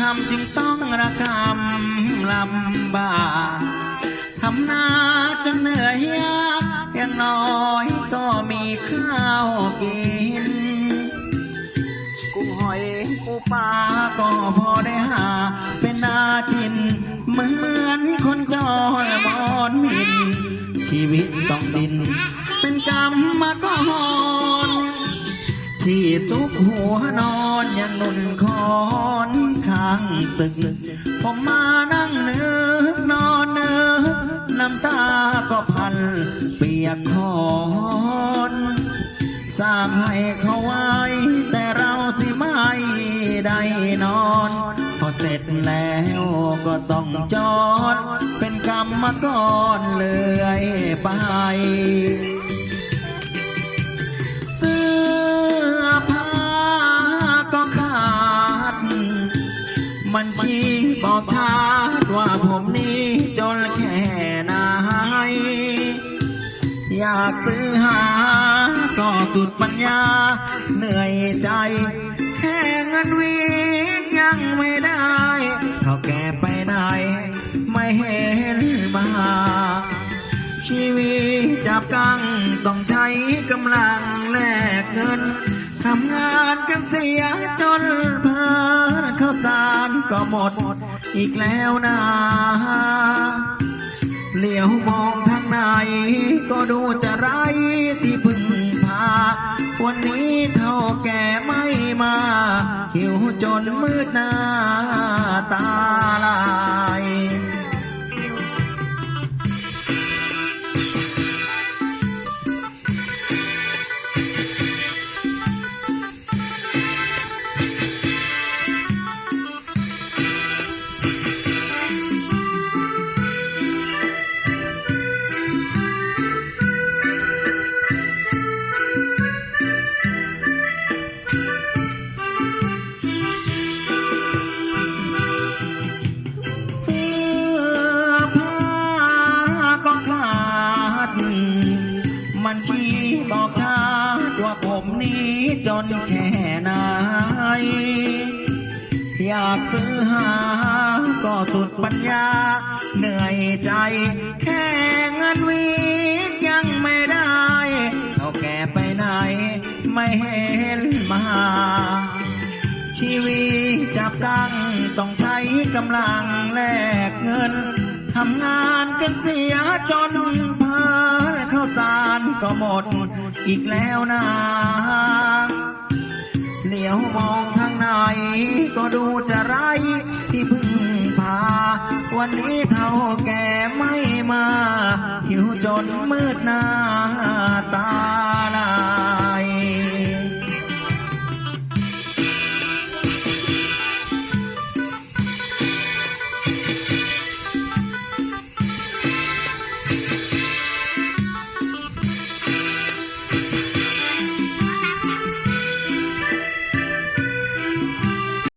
ทำจึงต้องระกำลำบากทำนาจนเหนื่อยยากอย่างน้อยก็มีข้าวกิน กุ้งหอยปูปลาก็พอได้หา เป็นนาจิน เหมือนคนจรมอนมิน ชีวิตต้องดิน เป็นกรรมกร ที่ซุกหัวนอนย่างนุ่นคอนข้างตึก ผมมานั่งเนึกนอนเนึกน้ำตาก็พันเปียกคอนสร้างให้เขาไว้ แต่เราสิไม่ได้นอน พอเสร็จแล้วก็ต้องจอด เป็นกรรมกรเลื่อยไป มันชี้บอกชัดว่าผมนี้จนแค่ไหนอยากซื้อหา ก็สุดปัญญา เหนื่อยใจ แค่เงินวียังไม่ได้เท่าแก่ไปไหนไม่เห็นมา ชีวิตจับกังต้องใช้กำลังแลกเงิน ทำงานกันเสียจนเพลินข้าวสารก็หมดอีกแล้วนะเหลียวมองทางไหนก็ดูจะไรที่พึ่งพา วันนี้เท่าแก่ไม่มาหิวจนมืดหน้าตาลาย นแค่ไหน อยากซื้อหา ก็สุดปัญญา เหนื่อยใจ แค่เงินวียังไม่ได้เท่าแก่ไปไหน ไม่เห็นมา ชีวิตจับกังต้องใช้กำลังแลกเงินทำงานกันเสียจนเพลินข้าวสารก็หมด อีกแล้วนะ ลียวมองทางไหน ก็ดูจะไรที่พึ่งพา วันนี้เท่าแก่ไม่มา หิวจนมืดหน้า